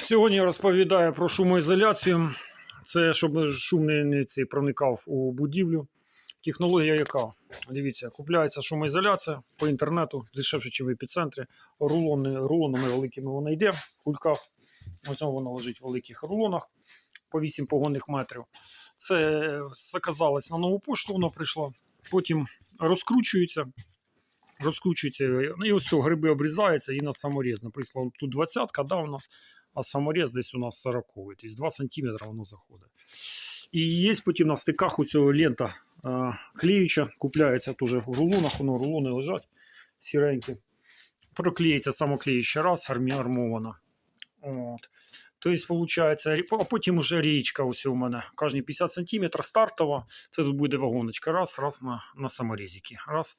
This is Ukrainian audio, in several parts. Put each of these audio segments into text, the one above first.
Сьогодні я розповідаю про шумоізоляцію. Це щоб шум не, проникав у будівлю. Технологія яка? Дивіться, купляється шумоізоляція по інтернету, дешевше, ніж в епіцентрі. Рулони, рулонами великими вона йде в кульках. Ось вона лежить в великих рулонах по 8 погонних метрів. Це заказалось на нову пошту, воно прийшло. Потім розкручується. Розкручується, ну, і ось все, гриби обрізаються і на саморіз. Наприклад, тут 20-ка, да, у нас, а саморіз десь у нас 40 тобто 2 см воно заходить. І є потім на стиках ось цього лента клеюча, купляється теж в рулонах, воно рулони лежать сіренькі. Проклеїться самоклеюча раз, армована. Тобто, виходить, а потім вже річка ось у мене. Кожні 50 см стартова. Це тут буде вагоночка. Раз, раз на, на саморізики. Раз.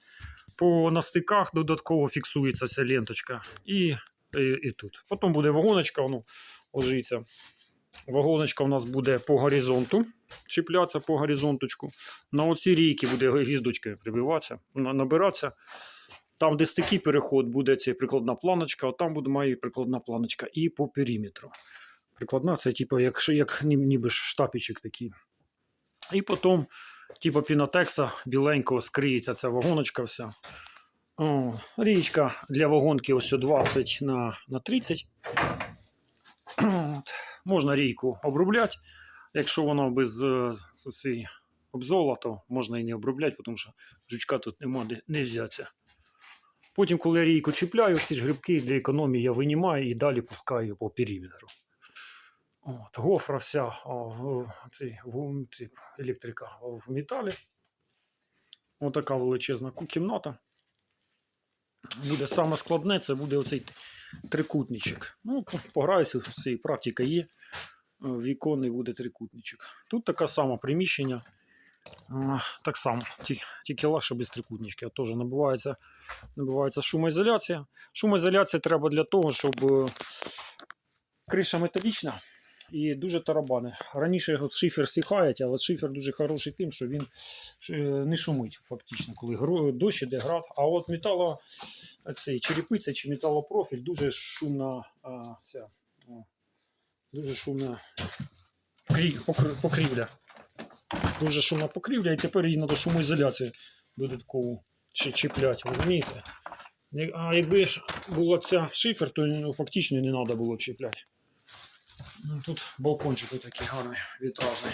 По на стиках додатково фіксується ця ленточка. І, і, і тут. Потім буде вагоночка, воно ложиться. Вагоночка у нас буде по горизонту. Чіплятися по горизонточку. На оці рійки буде гвіздочка прибиватися, набиратися. Там, де стики переход, буде ця прикладна планочка, а там буде має прикладна планочка і по периметру. Прикладна це типу, як, як ніби ж штапічик такий. І потім, типу пінотекса, біленького скриється ця вагоночка вся. Річка для вагонки ось 20 на, на 30. От. Можна рійку обробляти. Якщо вона без е, цієї обзола, то можна і не обробляти, тому що жучка тут нема де не взятися. Потім, коли я рійку чіпляю, ці ж грибки для економії я винімаю і далі пускаю по периметру. От, гофра вся в, цій, в, ці, електрика в металі. Отака величезна кімната. Буде саме складне, це буде оцей трикутничок. Ну, пограюся, цій практика є. Е, Віконний буде трикутничок. Тут така сама приміщення. Так само, тільки легше без трикутнички. Теж набувається, набувається шумоізоляція. Шумоізоляція треба для того, щоб е, криша металічна і дуже тарабани. Раніше от шифер сіхає, але шифер дуже хороший тим, що він е, не шумить фактично, коли дощ іде град. А от метало, цей, черепиця чи металопрофіль дуже шумна а, ця, о, дуже шумна крі- покр- покрівля. Дуже шумна покрівля, і тепер їй треба шумоізоляцію додаткову чіплять, розумієте? А якби була ця шифер, то ну, фактично не треба було чіпляти. Ну, тут балкончик такий гарний, вітражний.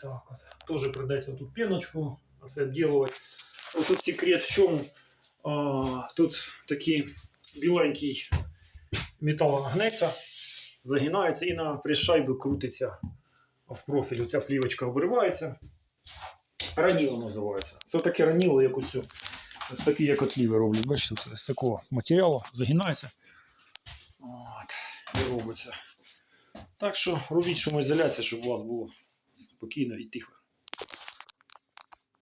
Так от. Тоже придеться тут пеночку це обділувати. Ось тут секрет в чому. А, тут такий біленький метал гнеться, загинається і на пришайби крутиться в профіль. Ця плівочка обривається. Раніло називається. Це таке раніло, як ось ось такі як отліви роблять. Бачите, з такого матеріалу загинається. От, і робиться. Так що робіть шумоізоляцію, щоб у вас було спокійно і тихо.